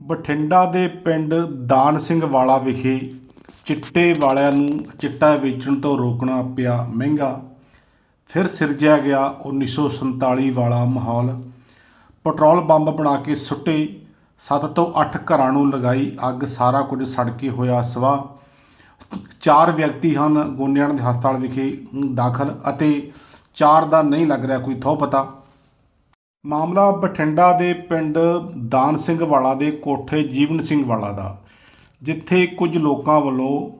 ਬਠਿੰਡਾ ਦੇ ਪਿੰਡ ਦਾਨ ਸਿੰਘ ਵਾਲਾ ਵਿਖੇ ਚਿੱਟੇ ਵਾਲਿਆਂ ਨੂੰ ਚਿੱਟਾ ਵੇਚਣ ਤੋਂ ਰੋਕਣਾ ਪਿਆ ਮਹਿੰਗਾ। ਫਿਰ ਸਿਰਜਿਆ ਗਿਆ 1947 ਵਾਲਾ ਮਾਹੌਲ। ਪੈਟਰੋਲ ਬੰਬ ਬਣਾ ਕੇ ਸੁੱਟੇ 7 ਤੋਂ 8 ਘਰਾਂ ਨੂੰ ਲਗਾਈ ਅੱਗ, ਸਾਰਾ ਕੁਝ ਸੜ ਕੇ ਹੋਇਆ ਸਵਾਹ ਚਾਰ ਵਿਅਕਤੀ ਹਨ ਗੋਨਿਆਣਾ ਦੇ ਹਸਪਤਾਲ ਵਿਖੇ ਦਾਖਲ ਅਤੇ ਚਾਰ ਦਾ ਨਹੀਂ ਲੱਗ ਰਿਹਾ ਕੋਈ ਥੋ ਪਤਾ। ਮਾਮਲਾ ਬਠਿੰਡਾ ਦੇ ਪਿੰਡ ਦਾਨ ਸਿੰਘ ਵਾਲਾ ਦੇ ਕੋਠੇ ਜੀਵਨ ਸਿੰਘ ਵਾਲਾ ਦਾ, ਜਿੱਥੇ ਕੁਝ ਲੋਕਾਂ ਵੱਲੋਂ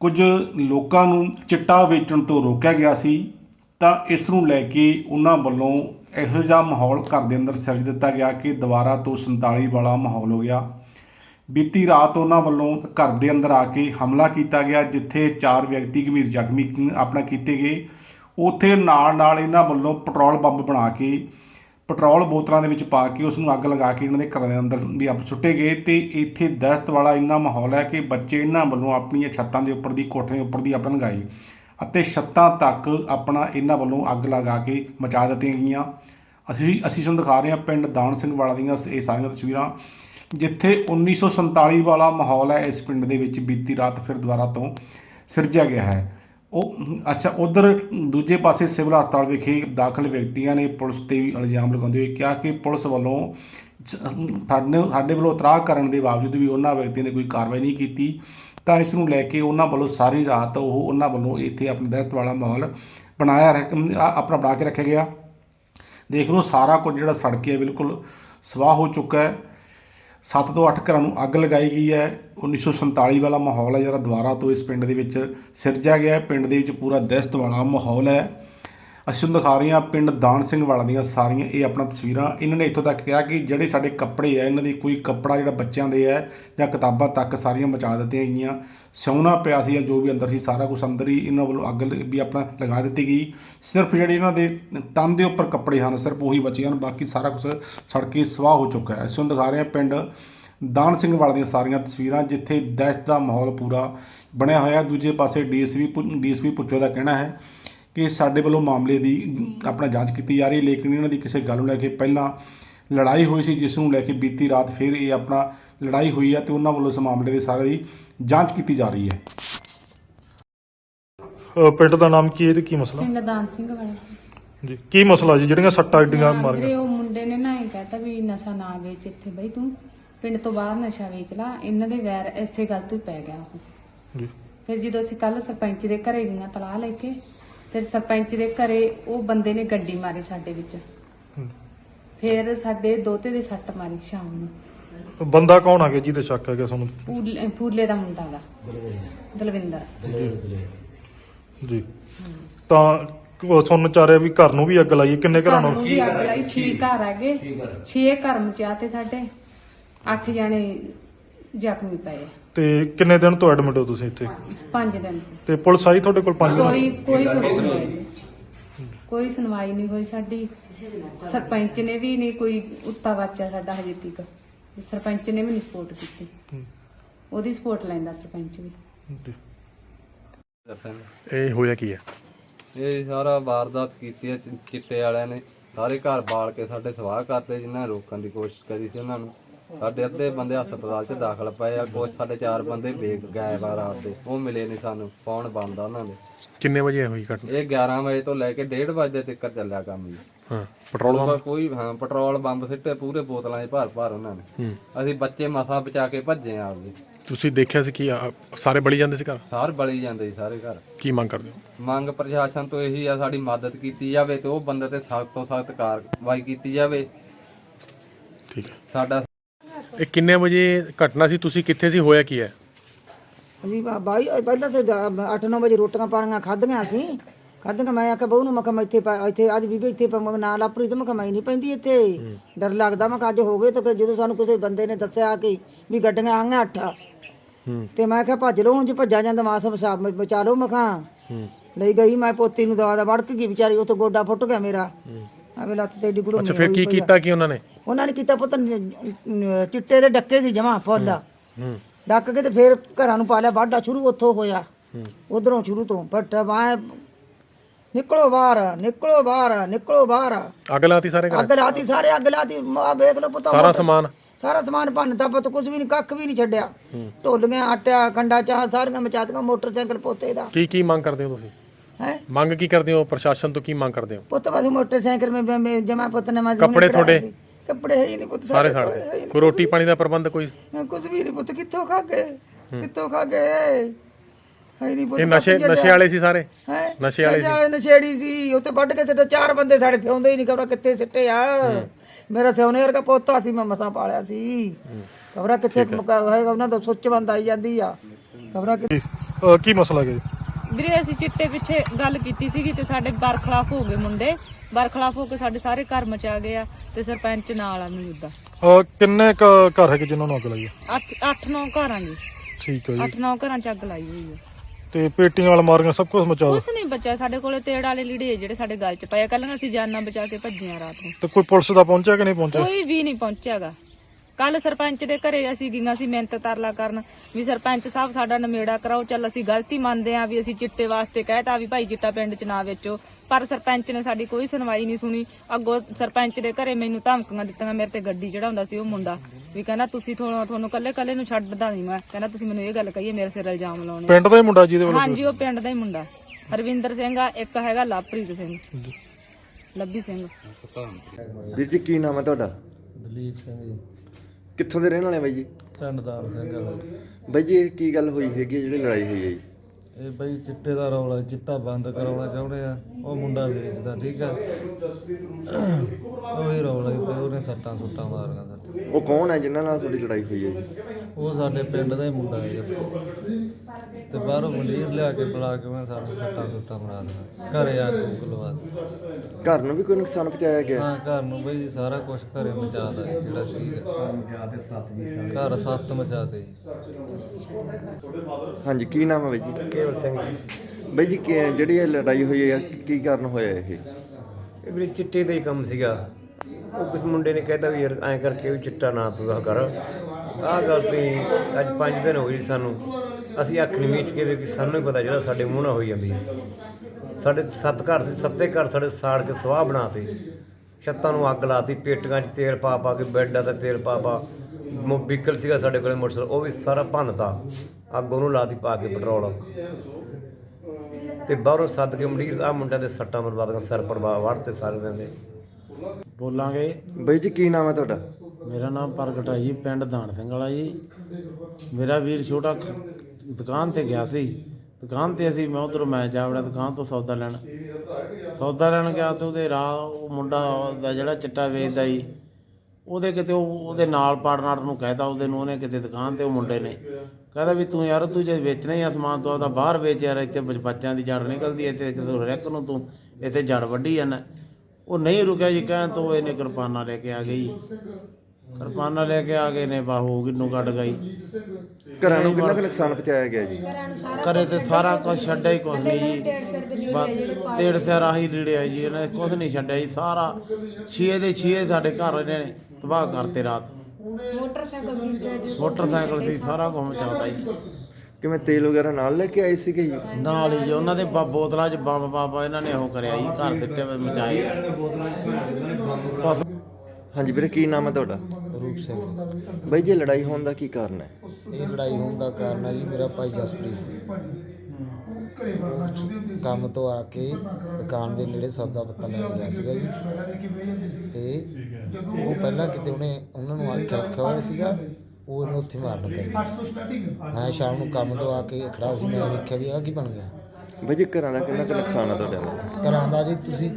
ਕੁਝ ਲੋਕਾਂ ਨੂੰ ਚਿੱਟਾ ਵੇਚਣ ਤੋਂ ਰੋਕਿਆ ਗਿਆ ਸੀ, ਤਾਂ ਇਸ ਨੂੰ ਲੈ ਕੇ ਉਹਨਾਂ ਵੱਲੋਂ ਇਹੋ ਜਿਹਾ ਮਾਹੌਲ ਘਰ ਦੇ ਅੰਦਰ ਸਿਰਜ ਦਿੱਤਾ ਗਿਆ ਕਿ ਦੁਬਾਰਾ ਤੋਂ 47 ਵਾਲਾ ਮਾਹੌਲ ਹੋ ਗਿਆ। ਬੀਤੀ ਰਾਤ ਉਹਨਾਂ ਵੱਲੋਂ ਘਰ ਦੇ ਅੰਦਰ ਆ ਕੇ ਹਮਲਾ ਕੀਤਾ ਗਿਆ, ਜਿੱਥੇ ਚਾਰ ਵਿਅਕਤੀ ਗੰਭੀਰ ਜ਼ਖਮੀ ਆਪਣਾ ਕੀਤੇ ਗਏ। ਉੱਥੇ ਨਾਲ ਨਾਲ ਇਹਨਾਂ ਵੱਲੋਂ ਪੈਟਰੋਲ ਬੰਬ ਬਣਾ ਕੇ, ਪੈਟਰੋਲ ਬੋਤਲਾਂ ਦੇ ਵਿੱਚ ਪਾ ਕੇ ਉਸ ਨੂੰ ਅੱਗ ਲਗਾ ਕੇ ਇਹਨਾਂ ਦੇ ਘਰਾਂ ਦੇ ਅੰਦਰ ਵੀ ਆਪ ਸੁੱਟੇ ਗਏ ਤੇ ਇੱਥੇ ਦਹਿਸ਼ਤ ਵਾਲਾ ਇੰਨਾ ਮਾਹੌਲ ਹੈ ਕਿ ਬੱਚੇ ਇਹਨਾਂ ਵੱਲੋਂ ਆਪਣੀਆਂ ਛੱਤਾਂ ਦੇ ਉੱਪਰ ਦੀ ਕੋਠੇ ਦੇ ਉੱਪਰ ਦੀ ਆਪਣ ਲਗਾਈ ਅਤੇ ਛੱਤਾਂ ਤੱਕ ਆਪਣਾ ਇਹਨਾਂ ਵੱਲੋਂ ਅੱਗ ਲਗਾ ਕੇ ਮਚਾ ਦਿੱਤੀਆਂ ਗਈਆਂ। ਅਸੀਂ ਅਸੀਂ ਤੁਹਾਨੂੰ ਦਿਖਾ ਰਹੇ ਹਾਂ ਪਿੰਡ ਦਾਨ ਸਿੰਘ ਵਾਲਾ ਦੀਆਂ ਇਹ ਸਾਰੀਆਂ ਤਸਵੀਰਾਂ, ਜਿੱਥੇ 1947 ਵਾਲਾ ਮਾਹੌਲ ਹੈ ਇਸ ਪਿੰਡ ਦੇ ਵਿੱਚ ਬੀਤੀ ਰਾਤ ਫਿਰ ਦੁਬਾਰਾ ਤੋਂ ਸਿਰਜਿਆ ਗਿਆ ਹੈ। ਉਹ, ਅੱਛਾ, ਉਧਰ ਦੂਜੇ ਪਾਸੇ ਸਿਵਲ ਹਸਪਤਾਲ ਵਿਖੇ ਦਾਖਲ ਵਿਅਕਤੀਆਂ ਨੇ ਪੁਲਿਸ ਤੇ ਵੀ ਇਲਜ਼ਾਮ ਲਗਾਉਂਦੇ ਹੋਏ ਕਿਹਾ ਕਿ ਪੁਲਿਸ ਵੱਲੋਂ ਸ- ਸਾਡੇ ਸਾਡੇ ਵੱਲੋਂ ਇਤਰਾਜ਼ ਕਰਨ ਦੇ ਬਾਵਜੂਦ ਵੀ ਉਹਨਾਂ ਵਿਅਕਤੀਆਂ ਨੇ ਕੋਈ ਕਾਰਵਾਈ ਨਹੀਂ ਕੀਤੀ, ਤਾਂ ਇਸ ਨੂੰ ਲੈ ਕੇ ਉਹਨਾਂ ਵੱਲੋਂ ਸਾਰੀ ਰਾਤ ਉਹ ਉਹਨਾਂ ਵੱਲੋਂ ਇੱਥੇ ਆਪਣੇ ਦਹਿਸ਼ਤ ਵਾਲਾ ਮਾਹੌਲ ਬਣਾਇਆ ਰੱਖ- ਆਪਣਾ ਬਣਾ ਕੇ ਰੱਖਿਆ ਗਿਆ। ਦੇਖ ਲਓ, ਸਾਰਾ ਕੁਝ ਜਿਹੜਾ ਸੜ ਕੇ ਬਿਲਕੁਲ ਸਵਾਹ ਹੋ ਚੁੱਕਾ ਹੈ। 7 ਤੋਂ 8 ਘਰਾਂ ਨੂੰ ਅੱਗ ਲਗਾਈ ਗਈ ਹੈ। 1947 ਵਾਲਾ ਮਾਹੌਲ ਹੈ ਜਿਹੜਾ ਦੁਬਾਰਾ ਤੋਂ ਇਸ ਪਿੰਡ ਦੇ ਵਿੱਚ ਸਿਰਜਿਆ ਗਿਆ ਪਿੰਡ ਦੇ ਵਿੱਚ ਪੂਰਾ ਦਹਿਸ਼ਤ ਵਾਲਾ ਮਾਹੌਲ ਹੈ। ਅਸੀਂ ਤੁਹਾਨੂੰ ਦਿਖਾ ਰਹੇ ਹਾਂ ਪਿੰਡ ਦਾਨ ਸਿੰਘ ਵਾਲਾ ਦੀਆਂ ਸਾਰੀਆਂ ਇਹ ਆਪਣਾ ਤਸਵੀਰਾਂ। ਇਹਨਾਂ ਨੇ ਇੱਥੋਂ ਤੱਕ ਕਿਹਾ ਕਿ ਜਿਹੜੇ ਸਾਡੇ ਕੱਪੜੇ ਆ, ਇਹਨਾਂ ਦੀ ਕੋਈ ਕੱਪੜਾ ਜਿਹੜਾ ਬੱਚਿਆਂ ਦੇ ਹੈ ਜਾਂ ਕਿਤਾਬਾਂ ਤੱਕ ਸਾਰੀਆਂ ਮਚਾ ਦਿੱਤੀਆਂ ਗਈਆਂ। ਸਿਉਣਾ ਪਿਆ ਸੀ ਜਾਂ ਜੋ ਵੀ ਅੰਦਰ ਸੀ, ਸਾਰਾ ਕੁਝ ਅੰਦਰ ਹੀ ਇਹਨਾਂ ਵੱਲੋਂ ਅੱਗ ਲ- ਵੀ ਆਪਣਾ ਲਗਾ ਦਿੱਤੀ ਗਈ। ਸਿਰਫ ਜਿਹੜੇ ਇਹਨਾਂ ਦੇ ਤਨ ਦੇ ਉੱਪਰ ਕੱਪੜੇ ਹਨ, ਸਿਰਫ ਉਹੀ ਬਚੇ ਹਨ, ਬਾਕੀ ਸਾਰਾ ਕੁਝ ਸੜ ਕੇ ਸਵਾਹ ਹੋ ਚੁੱਕਾ ਹੈ। ਅਸੀਂ ਤੁਹਾਨੂੰ ਦਿਖਾ ਰਹੇ ਹਾਂ ਪਿੰਡ ਦਾਨ ਸਿੰਘ ਵਾਲੇ ਦੀਆਂ ਸਾਰੀਆਂ ਤਸਵੀਰਾਂ, ਜਿੱਥੇ ਦਹਿਸ਼ਤ ਦਾ ਮਾਹੌਲ ਪੂਰਾ ਬਣਿਆ ਹੋਇਆ ਦੂਜੇ ਪਾਸੇ ਡੀਐਸਪੀ ਡੀਐਸਪੀ ਪੁੱਛੋ ਦਾ ਕਹਿਣਾ ਹੈ ਕਿ ਸਾਡੇ ਵੱਲੋਂ ਮਾਮਲੇ ਦੀ ਆਪਣਾ ਜਾਂਚ ਕੀਤੀ ਜਾ ਰਹੀ ਹੈ ਲੇਕਿਨ ਇਹਨਾਂ ਦੀ ਕਿਸੇ ਗੱਲ ਨੂੰ ਲੈ ਕੇ ਪਹਿਲਾਂ ਲੜਾਈ ਹੋਈ ਸੀ ਜਿਸ ਨੂੰ ਲੈ ਕੇ ਬੀਤੀ ਰਾਤ ਫਿਰ ਇਹ ਆਪਣਾ ਲੜਾਈ ਹੋਈ ਹੈ ਤੇ ਉਹਨਾਂ ਵੱਲੋਂ ਇਸ ਮਾਮਲੇ ਦੇ ਸਾਰੇ ਦੀ ਜਾਂਚ ਕੀਤੀ ਜਾ ਰਹੀ ਹੈ। ਪਿੰਡ ਦਾ ਨਾਮ ਕੀ ਹੈ ਤੇ ਕੀ ਮਸਲਾ? ਪਿੰਡ ਦਾਨ ਸਿੰਘ ਵਾਲਾ। ਜੀ ਕੀ ਮਸਲਾ ਜੀ? ਜਿਹੜੀਆਂ ਸੱਟਾਂ ਅੱਡੀਆਂ ਵੀਰੇ ਮਾਰੀਆਂ। ਉਹ ਮੁੰਡੇ ਨੇ ਨਾ ਇਹ ਕਹਤਾ ਵੀ ਨਸ਼ਾ ਨਾ ਵੇਚ ਇੱਥੇ ਬਈ ਤੂੰ। ਪਿੰਡ ਤੋਂ ਬਾਹਰ ਨਸ਼ਾ ਵੇਚ ਲਾ ਇਹਨਾਂ ਦੇ ਵੈਰ ਐਸੇ ਗੱਲ ਤੋਂ ਹੀ ਪੈ ਗਿਆ ਉਹ। ਜੀ। ਫਿਰ ਜਦੋਂ ਅਸੀਂ ਕੱਲ ਸਰਪੰਚ ਦੇ ਘਰੇ ਗਈਆਂ ਤਲਾਹ ਲੈ ਕੇ ਫਿਰ ਸਰਪੰਚ ਦੇ ਘਰੇ ਉਹ ਬੰਦੇ ਨੇ ਗੱਡੀ ਮਾਰੀ ਸਾਡੇ ਵਿੱਚ। ਫਿਰ ਸਾਡੇ ਦੋਤੇ ਦੇ ਸੱਟ ਮਾਰੀ ਸ਼ਾਮ ਨੂੰ। ਬੰਦਾ ਕੌਣ ਆ ਗਿਆ ਜਿਹਦੇ ਸ਼ੱਕ ਹੈਗਾ ਤੁਹਾਨੂੰ ਪੂਲੇ ਫੂਲੇ ਦਾ ਮੁੰਡਾ ਦਾ ਦਲਵਿੰਦਰ। ਜੀ। ਤਾਂ ਉਹ ਸੁਣਨ ਚ ਆ ਰਿਹਾ ਵੀ ਘਰ ਨੂੰ ਵੀ ਅੱਗ ਲਾਈ ਹੈ। ਕਿੰਨੇ ਘਰਾਂ ਘਰ ਨੂੰ ਨੂੰ ਵੀ ਅੱਗ ਲਾਈ 6 ਘਰ ਹੈਗੇ। 6 ਘਰ ਮਚਾਤੇ ਸਾਡੇ। 8 ਜਾਣੇ ਜ਼ਖਮੀ ਪਏ ਤੇ ਕਿੰਨੇ ਦਿਨ ਤੋਂ ਐਡਮਿਟ ਹੋ ਤੁਸੀਂ ਇੱਥੇ? 5 ਦਿਨ। ਤੇ ਪੁਲਿਸ ਆਈ ਤੁਹਾਡੇ ਕੋਲ 5 ਦਿਨ? ਕੋਈ ਕੋਈ ਕੁਛ ਨਹੀਂ ਹੋਇਆ ਕੋਈ ਸੁਣਵਾਈ ਨਹੀਂ ਹੋਈ ਸਾਡੀ। ਸਰਪੰਚ ਨੇ ਵੀ ਨਹੀਂ ਕੋਈ ਉੱਤਾ ਵਾਚਾ ਸਾਡਾ ਹਜੇ ਤੱਕ। ਸਰਪੰਚ ਨੇ ਵੀ ਨਹੀਂ ਸਪੋਰਟ ਕੀਤੀ। ਉਹਦੀ ਸਪੋਰਟ ਲੈਂਦਾ ਸਰਪੰਚ ਵੀ। ਇਹ ਹੋਇਆ ਕੀ ਹੈ? ਇਹ ਸਾਰਾ ਵਾਰਦਾਤ ਕੀਤੀ ਹੈ ਚਿ- ਚਿੱਟੇ ਵਾਲਿਆਂ ਨੇ। ਸਾਰੇ ਘਰ ਬਾਲ ਕੇ ਸਾਡੇ ਸਵਾਹ ਕਰਤੇ ਜਿਨ੍ਹਾਂ ਨੇ ਰੋਕਣ ਦੀ ਕੋਸ਼ਿਸ਼ ਕਰੀ ਸੀ ਉਹਨਾਂ ਨੂੰ। ਸਾਡੇ ਅੱਧੇ ਬੰਦੇ ਹਸਪਤਾਲ 'ਚ ਦਾਖਲ ਪਏ ਆ ਕੁਝ ਸਾਡੇ ਚਾਰ ਬੰਦੇ ਵੇਗ ਗਏ ਆ ਰਾਤ ਦੇ। ਉਹ ਮਿਲੇ ਨਹੀਂ ਸਾਨੂੰ ਫੋਨ ਬੰਦ ਆ ਉਹਨਾਂ ਦੇ। ਕਿੰਨੇ ਵਜੇ ਹੋਈ ਘਟਨਾ? ਇਹ 11 ਵਜੇ ਤੋਂ ਲੈ ਕੇ 1:30 ਵਜੇ ਤੱਕ ਚੱਲਿਆ ਕੰਮ ਜੀ। ਹਾਂ ਪੈਟਰੋਲ ਉਹਦਾ ਕੋਈ ਹਾਂ ਪੈਟਰੋਲ ਬੰਬ ਸਿੱਟੇ ਪੂਰੇ ਬੋਤਲਾਂ 'ਚ ਭਰ ਭਰ ਉਹਨਾਂ ਨੇ। ਅਸੀਂ ਬੱਚੇ ਮਸਾ ਬਚਾ ਕੇ ਭੱਜੇ ਆ ਆਪਦੇ। ਤੁਸੀਂ ਦੇਖਿਆ ਸੀ ਕਿ ਆ- ਸਾਰੇ ਬਲੀ ਜਾਂਦੇ ਸੀ ਘਰ? ਸਾਰ ਬਲੀ ਜਾਂਦੇ ਸੀ ਸਾਰੇ ਘਰ। ਕੀ ਮੰਗ ਕਰਦੇ ਹੋ? ਮੰਗ ਪ੍ਰਸ਼ਾਸਨ ਤੋਂ ਇਹੀ ਆ ਸਾਡੀ ਮਦਦ ਕੀਤੀ ਜਾਵੇ ਤੇ ਉਹ ਬੰਦੇ ਤੇ ਸਖਤ ਤੋਂ ਸਖਤ ਕਾਰਵਾਈ ਕੀਤੀ ਜਾਵੇ। ਠੀਕ ਹੈ। ਸਾਡਾ ਇਹ ਕਿੰਨੇ ਵਜੇ ਘਟਨਾ ਸੀ? ਤੁਸੀਂ ਕਿੱਥੇ ਸੀ? ਹੋਇਆ ਕੀ ਹੈ? ਬਾ- ਬਾਈ ਪਹਿਲਾਂ ਤੇ 8-9 ਵਜੇ ਰੋਟੀਆਂ ਪਾਣੀਆਂ ਖਾਧੀਆਂ ਅਸੀਂ। ਖਾਧੀਆਂ ਮੈਂ ਆਖਿਆ ਬਹੂ ਨੂੰ ਮੈਂ ਕਿਹਾ ਮੈਂ ਇੱਥੇ ਪਾ- ਇੱਥੇ ਅੱਜ ਬੀਬੀ ਇੱਥੇ ਪਾ- ਮੈਂ ਕਿਹਾ ਨਾ ਲਾਪਰੀ ਤੇ ਮੈਂ ਕਿਹਾ ਮੈਂ ਨਹੀਂ ਪੈਂਦੀ ਇੱਥੇ। ਡਰ ਲੱਗਦਾ ਮੈਂ ਕਿਹਾ ਅੱਜ ਹੋ ਗਏ ਤੇ ਫਿਰ ਜਦੋਂ ਸਾਨੂੰ ਕਿਸੇ ਬੰਦੇ ਨੇ ਦੱਸਿਆ ਕਿ ਵੀ ਗੱਡੀਆਂ ਆਈਆਂ ਅੱਠ ਹੂੰ। ਤੇ ਮੈਂ ਕਿਹਾ ਭੱਜ ਲਓ ਹੁਣ ਜੇ ਭੱਜਾ ਜਾਂਦਾ ਮਾਸ ਬਸਾ ਬਚਾ ਲਓ ਮੈਂ ਕਿਹਾ। ਹੂੰ। ਲਈ ਗਈ ਮੈਂ ਪੋਤੀ ਨੂੰ ਦਵਾ ਦਾ ਵੜਕ ਗਈ ਵਿਚਾਰੀ ਉੱਥੇ ਗੋਡਾ ਫੁੱਟ ਗਿਆ ਮੇਰਾ। ਐਵੇਂ ਲੱਤ ਤੇ ਡਿਗੜੋ ਅੱਛਾ ਫਿਰ ਕੀ ਕੀਤਾ ਕੀ ਉਹਨਾਂ ਨੇ? ਉਹਨਾਂ ਨੇ ਕੀਤਾ ਪੁੱਤ ਚਿੱਟੇ ਦੇ ਡੱਕੇ ਸੀ ਜਮਾ ਫੁੱਲ। ਹੂੰ ਡੱਕ ਕੇ ਤੇ ਫਿਰ ਘਰਾਂ ਨੂੰ ਪਾ ਲਿਆ ਵਾਢਾ ਸ਼ੁਰੂ ਉੱਥੋਂ ਹੋਇਆ। ਉਧਰੋਂ ਸ਼ੁਰੂ ਤੋਂ ਬਟ ਮੈਂ ਨਿਕਲੋ ਬਾਹਰ ਨਿਕਲੋ ਬਾਹਰ ਨਿਕਲੋ ਬਾਹਰ। ਅੱਗ ਲਾਤੀ ਸਾਰੇ ਘਰ ਅੱਗ ਲਾਤੀ ਸਾਰੇ ਅੱਗ ਲਾਤੀ। ਆ ਵੇਖ ਲਓ ਪੁੱਤ ਸਾਰਾ ਸਮਾਨ? ਸਾਰਾ ਸਮਾਨ ਭੰਨਤਾ ਪੁੱਤ ਕੁਝ ਵੀ ਨਹੀਂ ਕੱਖ ਵੀ ਨਹੀਂ ਛੱਡਿਆ। ਢੋਲੀਆਂ ਆਟਾ ਖੰਡਾ ਚਾਹ ਸਾਰੀਆਂ ਮਚਾਤੀਆਂ ਮੋਟਰਸਾਈਕਲ ਪੋਤੇ ਦਾ। ਕੀ ਕੀ ਮੰਗ ਕਰਦੇ ਹੋ ਤੁਸੀਂ? ਹੈ? ਮੰਗ ਕੀ ਕਰਦੇ ਹੋ? ਪ੍ਰਸ਼ਾਸਨ ਤੋਂ ਕੀ ਮੰਗ ਕਰਦੇ ਹੋ? ਪੁੱਤ ਬਸ ਮੋਟਰਸਾਈਕਲ ਮੈਂ- ਜਮਾ ਪੁੱਤ ਨਮਾਜ਼ ਹੁਣੇ ਕੱਪੜੇ ਪੜ੍ਹਾਏ ਕੱਪੜੇ ਹੈ ਹੀ ਨਹੀਂ ਪੁੱਤ ਸਾਰੇ ਸਾੜ ਕੋਲ, ਰੋਟੀ ਪਾਣੀ ਦਾ ਪ੍ਰਬੰਧ ਕੋਈ? ਕੁਝ ਵੀ ਨਹੀਂ ਪੁੱਤ ਕਿੱਥੋਂ ਖਾ ਗਏ? ਕਿੱਥੋਂ ਖਾ ਗਏ? ਹੈ ਨਹੀਂ ਪੁੱਤ ਇਹ ਨਸ਼ੇ ਨਸ਼ੇ ਵਾਲੇ ਸੀ ਸਾਰੇ? ਹੈ? ਨਸ਼ੇ ਵਾਲੇ ਸੀ। ਨਸ਼ੇੜੀ ਸੀ। ਉੱਤੇ ਵੱਢ ਕੇ ਸਿੱਟੇ ਚਾਰ ਬੰਦੇ ਸਾਡੇ ਸਿਉਂਦੇ ਹੀ ਨਹੀਂ ਕਬਰਾ ਕਿੱਥੇ ਸਿੱਟੇ ਆ ਮੇਰਾ ਸਿਉਨੇ ਵਰਗਾ ਪੋਤਾ ਸੀ ਮੈਂ ਮਸਾਂ ਪਾਲਿਆ ਸੀ। ਕਬਰਾ ਕਿੱਥੇ ਮੁਕਾ ਉਹਨਾਂ ਦਾ ਸੁੱਚ ਬੰਦ ਆਈ ਜਾਂਦੀ ਆ। ਕਬਰਾ ਕੀ ਮਸਲਾ ਹੈ ਵੀਰੇ ਅਸੀਂ ਚਿੱਟੇ ਪਿੱਛੇ ਗੱਲ ਕੀਤੀ ਸੀਗੀ ਤੇ ਸਾਡੇ ਬਰਖਲਾਫ ਹੋ ਗਏ ਮੁੰਡੇ। ਬਰਖਲਾਫ ਹੋ ਕੇ ਸਾਡੇ ਸਾਰੇ ਘਰ ਮਚਾ ਗਏ ਆ ਤੇ ਸਰਪੰਚ ਨਾਲ ਆ ਮੌਜੂਦਾ। ਅਹ ਕਿੰਨੇ ਕੁ ਘਰ ਹੈਗੇ ਜਿਨ੍ਹਾਂ ਨੂੰ ਅੱਗ ਲਾਈ ਹੈ 8 8 9 ਘਰਾਂ ਜੀ ਠੀਕ ਹੈ ਜੀ। 8 9 ਘਰਾਂ ਚ ਅੱਗ ਲਾਈ ਹੋਈ ਹੈ ਤੇ ਪੇਟੀਆਂ ਵਾਲ ਮਾਰੀਆਂ ਸਭ ਕੁਝ ਮਚਾ ਦਿਓ ਕੁਛ ਨਹੀਂ ਬਚਿਆ ਸਾਡੇ ਕੋਲੇ ਤੇੜ ਵਾਲੇ ਲੀੜੇ ਜਿਹੜੇ ਸਾਡੇ ਗਲ ਚ ਪਏ ਕੱਲ ਅਸੀਂ ਜਾਨਾਂ ਬਚਾ ਕੇ ਭੱਜੀਆਂ ਰਾਤ ਨੂੰ। ਤੇ ਕੋਈ ਪੁਲਿਸ ਦਾ ਪਹੁੰਚਿਆ ਕਿ ਨਹੀਂ ਪਹੁੰਚਿਆ? ਕੋਈ ਵੀ ਨਹੀਂ ਪਹੁੰਚਿਆਗਾ। ਕੱਲ ਸਰਪੰਚ ਦੇ ਘਰੇ ਅਸੀਂ ਗਈਆਂ ਸੀ ਮਿਹਨਤ ਤਰਲਾ ਕਰਨ ਵੀ ਸਰਪੰਚ ਸਾਹਿਬ ਸਾਡਾ ਨਮੇੜਾ ਕਰਾਓ ਚੱਲ ਅਸੀਂ ਗਲਤੀ ਮੰਨਦੇ ਆਂ ਵੀ ਅਸੀਂ ਚਿੱਟੇ ਵਾਸਤੇ ਕਹਿਤਾ ਵੀ ਭਾਈ ਚਿੱਟਾ ਪਿੰਡ ਚ ਨਾ ਵੇਚੋ ਪਰ ਸਰਪੰਚ ਨੇ ਸਾਡੀ ਕੋਈ ਸੁਣਵਾਈ ਨਹੀਂ ਸੁਣੀ। ਅੱਗੋਂ ਸਰਪੰਚ ਦੇ ਘਰੇ ਮੈਨੂੰ ਧਮਕੀਆਂ ਦਿੱਤੀਆਂ ਮੇਰੇ ਤੇ ਗੱਡੀ ਚੜਾਉਂਦਾ ਸੀ ਉਹ ਮੁੰਡਾ ਵੀ ਕਹਿੰਦਾ ਤੁਸੀਂ ਤੁਹਾਨੂੰ ਤੁਹਾਨੂੰ ਕੱਲੇ ਕੱਲੇ ਨੂੰ ਛੱਡਦਾ ਨਹੀਂ ਮੈਂ ਕਹਿੰਦਾ ਤੁਸੀਂ ਮੈਨੂੰ ਇਹ ਗੱਲ ਕਹੀਏ ਮੇਰੇ ਸਿਰ ਇਲਜ਼ਾਮ ਲਾਉਣੇ ਪਿੰਡ ਦਾ ਹੀ ਮੁੰਡਾ ਜਿਹਦੇ ਵੱਲੋਂ ਹਾਂਜੀ ਉਹ ਪਿੰਡ ਦਾ ਹੀ ਮੁੰਡਾ। ਹਰਵਿੰਦਰ ਸਿੰਘ ਆ ਇੱਕ ਹੈਗਾ ਲਵਪ੍ਰੀਤ ਸਿੰਘ। ਲੱਭੀ ਸਿੰਘ। ਵੀਰ ਜੀ ਕੀ ਨਾਮ ਹੈ ਤੁਹਾਡਾ? ਦਲੀਪ ਸਿੰਘ ਜੀ। ਕਿੱਥੋਂ ਦੇ ਰਹਿਣ ਵਾਲੇ ਬਾਈ ਜੀ? ਪਿੰਡ ਦਾਰ ਸਿੰਘ ਜੀ। ਬਾਈ। ਜੀ ਇਹ ਕੀ ਗੱਲ ਹੋਈ ਹੈਗੀ ਹੈ ਜਿਹੜੀ ਲੜਾਈ ਹੋਈ ਹੈ ਜੀ? ਇਹ ਬਈ ਚਿੱਟੇ ਦਾ ਰੌਲਾ ਚਿੱਟਾ ਬੰਦ ਕਰਾਉਣਾ ਚਾਹੁੰਦੇ ਆ। ਉਹ ਮੁੰਡਾ ਵੇਚਦਾ ਠੀਕ ਆ। ਉਹ ਹੀ ਰੌਲਾ ਹੀ ਪਿਆ ਉਹਨੇ ਸੱਟਾਂ ਸੁੱਟਾਂ ਮਾਰੀਆਂ ਉਹ ਕੌਣ ਹੈ ਜਿਨ੍ਹਾਂ ਨਾਲ ਤੁਹਾਡੀ ਲੜਾਈ ਹੋਈ ਹੈ ਜੀ? ਉਹ ਸਾਡੇ ਪਿੰਡ ਦਾ ਹੀ ਮੁੰਡਾ ਹੈ ਜੀ। ਤੇ ਬਾਹਰੋਂ ਮੰਡੀਰ ਲਿਆ ਕੇ ਬੁਲਾ ਕੇ ਉਹਨੇ ਸਾਨੂੰ ਸੱਟਾਂ ਸੁੱਟਾਂ ਮਰਾ ਦਿੱਤਾ ਘਰੇ ਆ ਕੇ ਕੁਲਵਾ ਦਿੱਤਾ ਘਰ ਨੂੰ ਵੀ ਕੋਈ ਨੁਕਸਾਨ ਪਹੁੰਚਾਇਆ ਗਿਆ? ਹਾਂ ਘਰ ਨੂੰ ਬਈ ਸਾਰਾ ਕੁਝ ਘਰੇ ਮਚਾਦਾ ਜਿਹੜਾ ਸੀ ਘਰ ਸੱਤ ਮਚਾਤੇ ਜੀ। ਹਾਂਜੀ ਕੀ ਨਾਮ ਹੈ ਬਾਈ ਜੀ? ਕੇਵਲ ਸਿੰਘ ਬਾਈ ਜੀ ਕੀ- ਜਿਹੜੀ ਇਹ ਲੜਾਈ ਹੋਈ ਹੈ ਕੀ ਕਾਰਨ ਹੋਇਆ ਇਹ? ਇਹ ਵੀ ਚਿੱਟੇ ਦਾ ਹੀ ਕੰਮ ਸੀਗਾ। ਉਹ ਕਿਸ ਮੁੰਡੇ ਨੇ ਕਹਿਤਾ ਵੀ ਯਾਰ ਐਂ ਕਰਕੇ ਵੀ ਚਿੱਟਾ ਨਾ ਤੂੰ ਆਹ ਕਰ। ਆਹ ਗੱਲ ਤੇ ਅੱਜ 5 ਦਿਨ ਹੋ ਗਏ ਸਾਨੂੰ। ਅਸੀਂ ਅੱਖ ਨਹੀਂ ਮੀਚ ਕੇ ਵੀ ਕਿ ਸਾਨੂੰ ਹੀ ਪਤਾ ਜਿਹੜਾ ਸਾਡੇ ਮੂੰਹ ਨਾਲ ਹੋਈ ਜਾਂਦੀ ਹੈ। ਸਾਡੇ ਸੱਤ ਘਰ ਸੀ, ਸੱਤੇ ਘਰ ਸਾਡੇ ਸਾੜ ਕੇ ਸਵਾਹ ਬਣਾਤੇ ਛੱਤਾਂ ਨੂੰ ਅੱਗ ਲਾਤੀ ਪੇਟੀਆਂ 'ਚ ਤੇਲ ਪਾ ਪਾ ਕੇ ਬੈੱਡਾਂ ਤੇ ਤੇਲ ਪਾ ਪਾ। ਵਹੀਕਲ ਸੀਗਾ ਸਾਡੇ ਕੋਲੇ ਮੋਟਰਸਾਈਕਲ, ਉਹ ਵੀ ਸਾਰਾ ਭੰਨਤਾ ਅੱਗ ਉਹਨੂੰ ਲਾਤੀ ਪਾ ਕੇ ਪੈਟਰੋਲ। ਤੇ ਬਾਹਰੋਂ ਸੱਦ ਕੇ ਮੰਡੀਰ ਆ ਮੁੰਡਿਆਂ ਦੇ ਸੱਟਾਂ ਮਰਵਾ ਦੀਆਂ ਸਰ ਪਰਵਾ ਵੜਤੇ ਸਾਰੇ ਦਿਨ ਦੇ। ਬੋਲਾਂਗੇ। ਬਾਈ ਜੀ ਕੀ ਨਾਮ ਹੈ ਤੁਹਾਡਾ? ਮੇਰਾ ਨਾਮ ਪ੍ਰਗਟ ਹੈ ਜੀ ਪਿੰਡ ਦਾਨ ਸਿੰਘ ਵਾਲਾ ਜੀ। ਮੇਰਾ ਵੀਰ ਛੋਟਾ ਦੁਕਾਨ ਤੇ ਗਿਆ ਸੀ। ਦੁਕਾਨ ਤੇ ਅਸੀਂ ਮੈਂ ਉਧਰ ਮੈਂ ਜਾ ਵੜਿਆ ਦੁਕਾਨ ਤੋਂ ਸੌਦਾ ਲੈਣ। ਸੌਦਾ ਲੈਣ ਗਿਆ ਤੇ ਉਹਦੇ ਰਾਹ ਉਹ ਮੁੰਡਾ ਦਾ ਜਿਹੜਾ ਚਿੱਟਾ ਵੇਚਦਾ ਜੀ ਉਹਦੇ ਕਿਤੇ ਉਹ ਉਹਦੇ ਨਾਲ ਪਾਰਟਨਰ ਨੂੰ ਕਹਿਤਾ ਉਹਦੇ ਨੂੰ ਉਹਨੇ ਕਿਤੇ ਦੁਕਾਨ ਤੇ ਉਹ ਮੁੰਡੇ ਨੇ। ਕਹਿੰਦਾ ਵੀ ਤੂੰ ਯਾਰ ਤੂੰ ਜੇ ਵੇਚਣਾ ਹੀ ਆ ਸਮਾਨ ਤੂੰ ਆਪਦਾ ਬਾਹਰ ਵੇਚ ਯਾਰ ਇੱਥੇ ਬੱਚ- ਬੱਚਿਆਂ ਦੀ ਜੜ ਨਿਕਲਦੀ ਇੱਥੇ ਕਿਸੇ ਰੈਕ ਨੂੰ ਤੂੰ ਇੱਥੇ ਜੜ ਵੱਢੀ ਜਾਂਦਾ। ਉਹ ਨਹੀਂ ਰੁਕਿਆ ਜੀ ਕਹਿਣ ਤੋਂ ਇਹਨੇ ਕਿਰਪਾਨਾਂ ਲੈ ਕੇ ਆ ਗਈ। ਕਿਰਪਾਨਾਂ ਲੈ ਕੇ ਆ ਗਏ ਨੇ ਬਾਹੂ ਕਿੰਨੂ ਕੱਢ ਗਈ। ਘਰਾਂ ਨੂੰ ਕਿੰਨਾ ਕੁ ਨੁਕਸਾਨ ਪਹੁੰਚਾਇਆ ਗਿਆ ਜੀ? ਕਰੇ ਤੇ ਸਾਰਾ ਕੁਝ ਛੱਡਿਆ ਹੀ ਕੁਝ ਨਹੀਂ ਜੀ। ਬਸ ਤੇੜ ਸਿਰ ਆਹੀ ਲੀੜਿਆ ਜੀ ਇਹਨੇ ਕੁਝ ਨਹੀਂ ਛੱਡਿਆ ਜੀ ਸਾਰਾ ਛੀਏ ਦੇ ਛੀਏ ਸਾਡੇ ਘਰ ਇਹਨੇ ਤਬਾਹ ਕਰਤੇ ਰਾਤ। ਮੋਟਰਸਾਈਕਲ ਸੀ ਮੋਟਰਸਾਈਕਲ ਸੀ ਸਾਰਾ ਕੁਝ ਮਚਾਤਾ ਜੀ। ਕਿਵੇਂ ਤੇਲ ਵਗੈਰਾ ਨਾਲ ਲੈ ਕੇ ਆਏ ਸੀਗੇ ਜੀ? ਨਾਲ ਹੀ ਜੀ ਉਹਨਾਂ ਦੇ ਬ- ਬੋਤਲਾਂ 'ਚ ਬੰਬ ਬਾਬਾ ਇਹਨਾਂ ਨੇ ਉਹ ਕਰਿਆ ਜੀ ਘਰ ਸਿੱਟੇ ਹੋਏ ਮਚਾਏ। ਹਾਂਜੀ ਵੀਰੇ ਕੀ ਨਾਮ ਹੈ ਤੁਹਾਡਾ? ਰੂਪ ਸਿੰਘ। ਬਾਈ ਜੀ ਲੜਾਈ ਹੋਣ ਦਾ ਕੀ ਕਾਰਨ ਹੈ? ਇਹ ਲੜਾਈ ਹੋਣ ਦਾ ਕਾਰਨ ਹੈ ਜੀ ਮੇਰਾ ਭਾਈ ਜਸਪ੍ਰੀਤ ਸੀ ਉਹ ਕੰਮ ਤੋਂ ਆ ਕੇ ਦੁਕਾਨ ਦੇ ਨੇੜੇ ਸੌਦਾ ਪੱਤਾ ਲੈਣ ਗਿਆ ਸੀਗਾ ਜੀ। ਤੇ ਉਹ ਪਹਿਲਾਂ ਕਿਤੇ ਉਹਨੇ ਉਹਨਾਂ ਨੂੰ ਆਖਿਆ ਰੱਖਿਆ ਹੋਇਆ ਸੀਗਾ ਉਹ ਇਹਨੂੰ ਉੱਥੇ ਮਾਰਨ ਪੈ ਗਿਆ ਮੈਂ ਸ਼ਾਮ ਨੂੰ ਕੰਮ ਤੋਂ ਆ ਕੇ ਖੜਾ ਸੀ ਮੈਂ ਵੇਖਿਆ ਵੀ ਆਹ ਕੀ ਬਣ ਗਿਆ। ਬਾਈ ਜੀ ਘਰਾਂ ਦਾ ਕਿੰਨਾ ਕੁ ਨੁਕਸਾਨ ਹੈ ਤੁਹਾਡਾ ਘਰਾਂ ਦਾ ਜੀ ਤੁਸੀਂ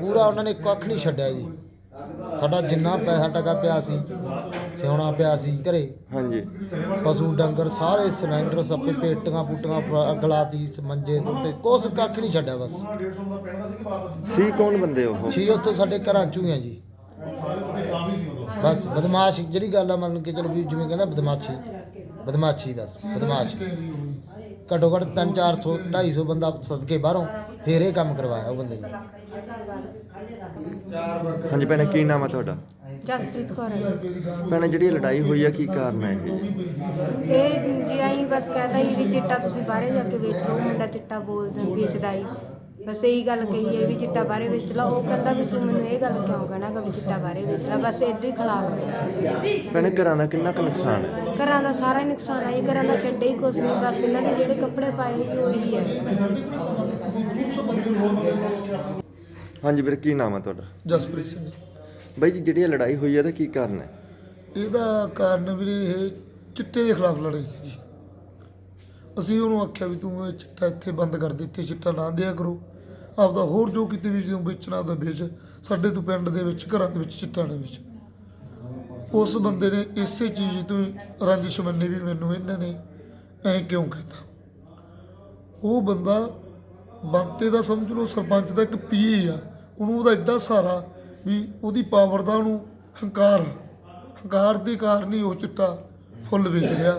ਪੂਰਾ ਉਹਨਾਂ ਨੇ ਕੱਖ ਨਹੀਂ ਛੱਡਿਆ ਜੀ। ਸਾਡਾ ਜਿੰਨਾ ਪੈਸਾ ਟਕਾ ਪਿਆ ਸੀ ਸਿਉਣਾ ਪਿਆ ਸੀ ਘਰੇ। ਹਾਂਜੀ। ਪਸ਼ੂ ਡੰਗਰ ਸਾਰੇ ਸਿਲੰਡਰ ਸੱਪੇ ਪੇਟੀਆਂ ਪੁੱਟੀਆਂ ਪ- ਅੱਗ ਲਾਤੀ ਸ- ਮੰਜੇ ਤੇ ਕੁਛ ਕੱਖ ਨਹੀਂ ਛੱਡਿਆ ਬਸ। ਸੀ ਕੌਣ ਬੰਦੇ ਉਹ? ਛੀ ਉੱਥੋਂ ਸਾਡੇ ਘਰਾਂ ਚੋਂ ਹੀ ਆ ਜੀ। ਬਸ ਬਦਮਾਸ਼ ਜਿਹੜੀ ਗੱਲ ਆ ਮੰਨ ਕੇ ਚਲੋ ਵੀ ਜਿਵੇਂ ਕਹਿੰਦਾ ਬਦਮਾਸ਼ੀ। ਬਦਮਾਸ਼ੀ ਦਾ ਬਦਮਾਸ਼। ਘੱਟੋ ਘੱਟ 3 400 250 ਬੰਦਾ ਸਦਕੇ ਬਾਹਰੋਂ ਫੇਰ ਇਹ ਕੰਮ ਕਰਵਾਇਆ ਉਹ ਬੰਦੇ ਨੇ। ਹਾਂਜੀ ਭੈਣੇ ਕੀ ਨਾਮ ਹੈ ਤੁਹਾਡਾ? ਜਸਪ੍ਰੀਤ ਕੌਰ ਹੈ। ਭੈਣੇ ਜਿਹੜੀ ਇਹ ਲੜਾਈ ਹੋਈ ਹੈ ਕੀ ਕਾਰਨ ਹੈ ਇਹ? ਜੀ? ਇਹ ਜੀ ਆਈ ਬਸ ਕਹਤਾ ਹੀ ਵੀ ਚਿੱਟਾ ਤੁਸੀਂ ਬਾਹਰੇ ਜਾ ਕੇ ਵੇਚ ਲਓ ਮੁੰਡਾ ਚਿੱਟਾ ਬੋਲਦਾ ਵੇਚਦਾ ਹੀ ਬਸ ਇਹੀ ਗੱਲ ਕਹੀ ਹੈ ਵੀ ਚਿੱਟਾ ਬਾਰੇ ਵੇਚ ਲਾ ਉਹ ਕਹਿੰਦਾ ਵੀ ਤੂੰ ਮੈਨੂੰ ਇਹ ਗੱਲ ਕਿਉਂ ਕਹਿਣਾ ਕਿ ਵੀ ਚਿੱਟਾ ਬਾਰੇ ਵੇਚ ਲਾ ਬਸ ਇਦਾਂ ਹੀ ਖਿਲਾਫ ਨੇ। ਭੈਣੇ ਘਰਾਂ ਦਾ ਕਿੰਨਾ ਕੁ ਨੁਕਸਾਨ ਹੈ? ਘਰਾਂ ਦਾ ਸਾਰਾ ਹੀ ਨੁਕਸਾਨ ਹੈ ਘਰਾਂ ਦਾ ਛੱਡੇ ਹੀ ਕੁਛ ਨਹੀਂ ਬਸ ਇਹਨਾਂ ਦੇ ਜਿਹੜੇ ਕੱਪੜੇ ਪਾਏ ਸੀ ਉਹੀ ਹੈ ਹਾਂਜੀ ਵੀਰ ਕੀ ਨਾਮ ਹੈ ਤੁਹਾਡਾ? ਜਸਪ੍ਰੀਤ ਸਿੰਘ। ਬਾਈ ਜੀ ਜਿਹੜੀ ਲੜਾਈ ਹੋਈ ਹੈ ਇਹਦਾ ਕੀ ਕਾਰਨ ਹੈ? ਇਹਦਾ ਕਾਰਨ ਵੀਰੇ ਇਹ ਚਿੱਟੇ ਦੇ ਖਿਲਾਫ ਲੜਾਈ ਸੀ। ਅਸੀਂ ਉਹਨੂੰ ਆਖਿਆ ਵੀ ਤੂੰ ਇਹ ਚਿੱਟਾ ਇੱਥੇ ਬੰਦ ਕਰ ਦੇ, ਇੱਥੇ ਚਿੱਟਾ ਨਾ ਦਿਆ ਕਰੋ। ਆਪਦਾ ਹੋਰ ਜੋ ਕਿਤੇ ਵੀ ਜਦੋਂ ਵੇਚਣਾ ਆਪਦਾ ਵੇਚ, ਸਾਡੇ ਤੋਂ ਪਿੰਡ ਦੇ ਵਿੱਚ, ਘਰਾਂ ਦੇ ਵਿੱਚ ਚਿੱਟਾ ਨਾ ਵੇਚ। ਉਸ ਬੰਦੇ ਨੇ ਇਸੇ ਚੀਜ਼ ਤੋਂ ਹੀ ਰੰਜਿਸ਼ ਮੰਨੀ ਵੀ ਮੈਨੂੰ ਇਹਨਾਂ ਨੇ ਐਂ ਕਿਉਂ ਕਹਿਤਾ। ਉਹ ਬੰਦਾ ਬੰਤੇ ਦਾ ਸਮਝ ਲਓ, ਸਰਪੰਚ ਦਾ ਇੱਕ ਪੀਏ ਆ, ਉਹਨੂੰ ਉਹਦਾ ਐਡਾ ਸਹਾਰਾ ਵੀ ਉਹਦੀ ਪਾਵਰ ਦਾ ਉਹਨੂੰ ਹੰਕਾਰ ਹੰਕਾਰ ਦੇ ਕਾਰਨ ਹੀ ਉਹ ਚਿੱਟਾ ਫੁੱਲ ਵੇਚ ਰਿਹਾ।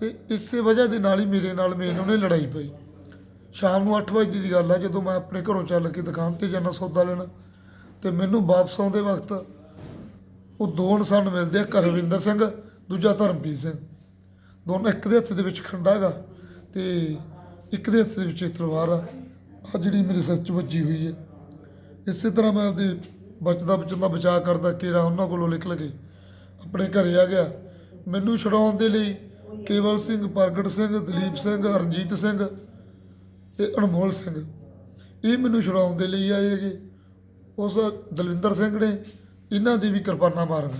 ਤੇ ਇਸੇ ਵਜ੍ਹਾ ਦੇ ਨਾਲ ਹੀ ਮੇਰੇ ਨਾਲ ਮੇਨ ਉਹਨੇ ਲੜਾਈ ਪਈ। ਸ਼ਾਮ ਨੂੰ 8 ਵਜੇ ਦੀ ਗੱਲ ਆ, ਜਦੋਂ ਮੈਂ ਆਪਣੇ ਘਰੋਂ ਚੱਲ ਕੇ ਦੁਕਾਨ ਤੇ ਜਾਣਾ ਸੌਦਾ ਲੈਣ ਤੇ ਮੈਨੂੰ ਵਾਪਸ ਆਉਂਦੇ ਵਕਤ ਉਹ ਦੋ ਇਨਸਾਨ ਮਿਲਦੇ ਆ, ਇੱਕ ਰਵਿੰਦਰ ਸਿੰਘ, ਦੂਜਾ ਧਰਮਪ੍ਰੀਤ ਸਿੰਘ। ਦੋਨੋਂ ਇੱਕ ਦੇ ਹੱਥ ਦੇ ਵਿੱਚ ਖੰਡਾ ਗਾ ਤੇ ਇੱਕ ਦੇ ਹੱਥ ਦੇ ਵਿੱਚ ਤਲਵਾਰ ਆ। ਆ ਜਿਹੜੀ ਮੇਰੇ ਸਿਰ 'ਚ ਵੱਜੀ ਹੋਈ ਹੈ। ਇਸੇ ਤਰ੍ਹਾਂ ਮੈਂ ਆਪਦੇ ਬਚਦਾ ਬਚਣ ਦਾ ਬਚਾਅ ਕਰਦਾ, ਕੇਰਾ ਉਹਨਾਂ ਕੋਲੋਂ ਨਿਕਲ ਕੇ ਆਪਣੇ ਘਰੇ ਆ ਗਿਆ। ਮੈਨੂੰ ਛੁਡਾਉਣ ਦੇ ਲਈ ਕੇਵਲ ਸਿੰਘ ਪ੍ਰਗਟ ਸਿੰਘ ਦਲੀਪ ਸਿੰਘ ਰਣਜੀਤ ਸਿੰਘ ਤੇ ਅਨਮੋਲ ਸਿੰਘ। ਇਹ ਮੈਨੂੰ ਛੁਡਾਉਣ ਦੇ ਲਈ ਆਏ ਹੈਗੇ। ਉਸ ਦਲਵਿੰਦਰ ਸਿੰਘ ਨੇ ਇਹਨਾਂ ਦੀ ਵੀ ਕਿਰਪਾਨਾਂ ਮਾਰੀਆਂ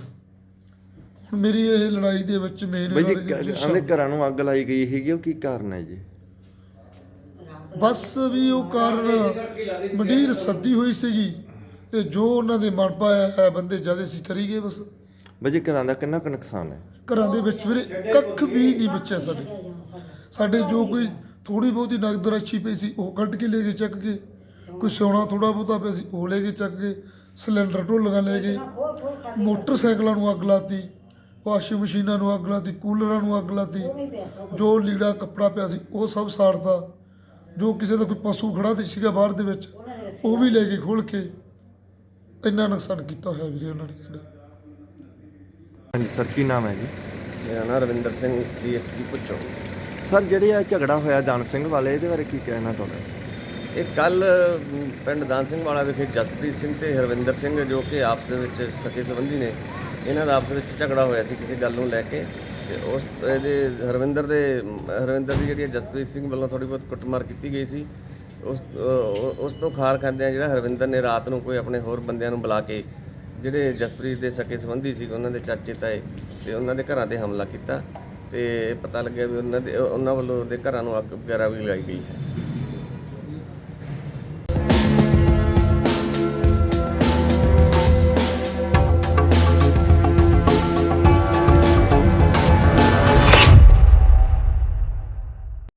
ਹੁਣ ਮੇਰੀ ਇਹ ਲੜਾਈ ਦੇ ਵਿੱਚ ਮੇਨ ਬਾਈ ਘਰਾਂ ਨੂੰ ਅੱਗ ਲਾਈ ਗਈ ਹੈਗੀ ਉਹ ਕੀ ਕਾਰਨ ਹੈ ਜੀ? ਬਸ ਵੀ ਉਹ ਕਾਰਨ ਮੰਡੀਰ ਸੱਦੀ ਹੋਈ ਸੀਗੀ ਤੇ ਜੋ ਉਹਨਾਂ ਦੇ ਮਨ ਪਾਇਆ ਬੰਦੇ ਜਦੇ ਸੀ ਕਰੀ ਗਏ ਬਸ। ਬਾਈ ਘਰਾਂ ਦਾ ਕਿੰਨਾ ਕੁ ਨੁਕਸਾਨ ਹੈ? ਘਰਾਂ ਦੇ ਵਿੱਚ ਵੀਰੇ ਕੱਖ ਵੀ ਨਹੀਂ ਬਚਿਆ ਸਾਡੇ। ਸਾਡੇ ਜੋ ਕੋਈ ਥੋੜੀ ਬਹੁਤੀ ਨਗਦ ਰਾਸ਼ੀ ਪਈ ਸੀ, ਉਹ ਕੱਢ ਕੇ ਲੈ ਕੇ ਚੱਕ ਕੇ। ਕੋਈ ਸੋਨਾ ਥੋੜਾ ਬਹੁਤਾ ਪਿਆ ਸੀ, ਉਹ ਲੈ ਕੇ ਚੱਕ ਕੇ। ਸਿਲੰਡਰ ਢੋਲੀਆਂ ਲੈ ਗਏ। ਮੋਟਰਸਾਈਕਲਾਂ ਨੂੰ ਅੱਗ ਲਾਤੀ। ਵਾਸ਼ਿੰਗ ਮਸ਼ੀਨਾਂ ਨੂੰ ਅੱਗ ਲਾਤੀ, ਕੂਲਰਾਂ ਨੂੰ ਅੱਗ ਲਾਤੀ। ਜੋ ਲੀੜਾ ਕੱਪੜਾ ਪਿਆ ਸੀ, ਉਹ ਸਭ ਸਾੜਤਾ। ਜੋ ਕਿਸੇ ਦਾ ਕੋਈ ਪਸ਼ੂ ਖੜਾ ਤੇ ਸੀਗਾ ਬਾਹਰ ਦੇ ਵਿੱਚ, ਉਹ ਵੀ ਲੈ ਕੇ ਖੋਲ ਕੇ। ਇੰਨਾ ਨੁਕਸਾਨ ਕੀਤਾ ਹੋਇਆ ਵੀਰੇ ਉਹਨਾਂ ਨੇ। ਸਾਡਾ ਹਾਂਜੀ ਸਰ ਕੀ ਨਾਮ ਹੈ ਜੀ? ਮੇਰਾ ਨਾਮ ਰਵਿੰਦਰ ਸਿੰਘ ਡੀਐਸਪੀ ਪੁੱਛੋ ਸਰ ਜਿਹੜੇ ਇਹ ਝਗੜਾ ਹੋਇਆ ਦਾਨ ਸਿੰਘ ਵਾਲੇ ਇਹਦੇ ਬਾਰੇ ਕੀ ਕਹਿਣਾ ਤੁਹਾਡਾ? ਇਹ ਕੱਲ ਪਿੰਡ ਦਾਨ ਸਿੰਘ ਵਾਲਾ ਵਿਖੇ ਜਸਪ੍ਰੀਤ ਸਿੰਘ ਤੇ ਹਰਵਿੰਦਰ ਸਿੰਘ ਜੋ ਕਿ ਆਪਸ ਦੇ ਵਿੱਚ ਸਕੇ ਸੰਬੰਧੀ ਨੇ ਇਹਨਾਂ ਦਾ ਆਪਸ ਵਿੱਚ ਝਗੜਾ ਹੋਇਆ ਸੀ ਕਿਸੇ ਗੱਲ ਨੂੰ ਲੈ ਕੇ। ਤੇ ਉਸ ਇਹਦੇ ਹਰਵਿੰਦਰ ਦੇ ਹਰਵਿੰਦਰ ਦੀ ਜਿਹੜੀ ਜਸਪ੍ਰੀਤ ਸਿੰਘ ਵੱਲੋਂ ਥੋੜੀ ਬਹੁਤ ਕੁੱਟਮਾਰ ਕੀਤੀ ਗਈ ਸੀ। ਉਸ ਉਸ ਤੋਂ ਖਾਰ ਖਾਂਦਿਆਂ ਜਿਹੜਾ ਹਰਵਿੰਦਰ ਨੇ ਰਾਤ ਨੂੰ ਕੋਈ ਆਪਣੇ ਹੋਰ ਬੰਦਿਆਂ ਨੂੰ ਬੁਲਾ ਕੇ ਜਿਹੜੇ ਜਸਪ੍ਰੀਤ ਦੇ ਸਕੇ ਸੰਬੰਧੀ ਸੀ ਉਹਨਾਂ ਦੇ ਚਾਚੇ, ਤਾਏ ਤੇ ਉਹਨਾਂ ਦੇ ਘਰਾਂ ਤੇ ਹਮਲਾ ਕੀਤਾ ਤੇ ਪਤਾ ਲੱਗਿਆ ਵੀ ਉਹਨਾਂ ਦੇ, ਉਹਨਾਂ ਵੱਲੋਂ ਦੇ ਘਰਾਂ ਨੂੰ ਅੱਗ ਵਗੈਰਾ ਵੀ ਲਗਾਈ ਗਈ ਹੈ।